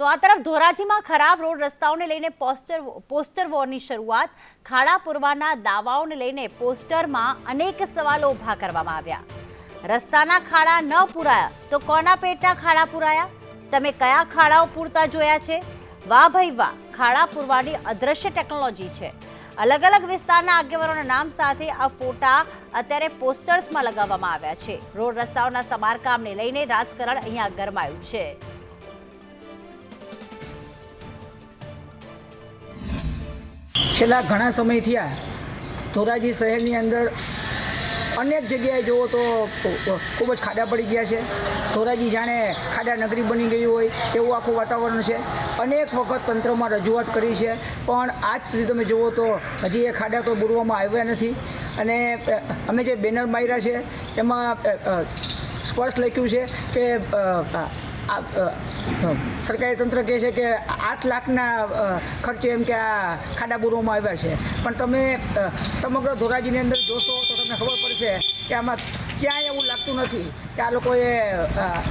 તો આ તરફ ધોરાજીમાં ખરાબ રોડ રસ્તાઓને લઈને પોસ્ટર પોસ્ટર વોરની શરૂઆત, ખાડા પૂરવાના દાવાઓને લઈને પોસ્ટરમાં અનેક સવાલો ઊભા કરવામાં આવ્યા. રસ્તાના ખાડા ન પૂરાયા તો કોના પેટના ખાડા પૂરાયા? તમે કયા ખાડાઓ પૂરતા જોયા છે? વાહ ભાઈ વાહ, ખાડા પૂરવાની અદ્રશ્ય ટેકનોલોજી છે. અલગ અલગ વિસ્તારના આગેવાનોના નામ સાથે આ ફોટા અત્યારે પોસ્ટર્સમાં લગાવવામાં આવ્યા છે. રોડ રસ્તાઓના સમારકામને લઈને રાજકારણ અહીંયા ગરમાયું છે. છેલ્લા ઘણા સમય થયા ધોરાજી શહેરની અંદર અનેક જગ્યાએ જુઓ તો ખૂબ જ ખાડા પડી ગયા છે. ધોરાજી જાણે ખાડા નગરી બની ગઈ હોય તેવું આખું વાતાવરણ છે. અનેક વખત તંત્રમાં રજૂઆત કરી છે, પણ આજ સુધી તમે જુઓ તો હજી એ ખાડા કોઈ બોરવામાં આવ્યા નથી. અને અમે જે બેનર માર્યા છે, એમાં સ્પષ્ટ લખ્યું છે કે સરકારી તંત્ર કહે છે કે આઠ લાખના ખર્ચે એમ કે આ ખાડા બુરવામાં આવ્યા છે. પણ તમે સમગ્ર ધોરાજીની અંદર જોશો તો તમને ખબર પડશે કે આમાં ક્યાંય એવું લાગતું નથી કે આ લોકોએ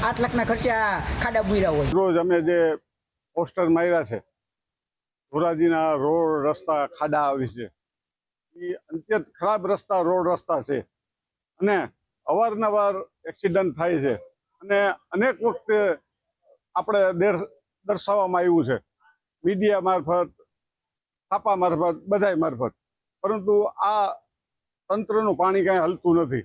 આઠ લાખના ખર્ચે આ ખાડા બુર્યા હોય. રોજ અમે જે પોસ્ટર માર્યા છે, ધોરાજીના રોડ રસ્તા ખાડા વિશે એ અત્યંત ખરાબ રસ્તા, રોડ રસ્તા છે. અને અવારનવાર એક્સિડન્ટ થાય છે. અને અનેક વખતે આપણે દર- દર્શાવવામાં આવ્યું છે. મીડિયા મારફત છાપા મારફત, બધાય મારફત. પરંતુ આ તંત્રનું પાણી કાંઈ હલતું નથી.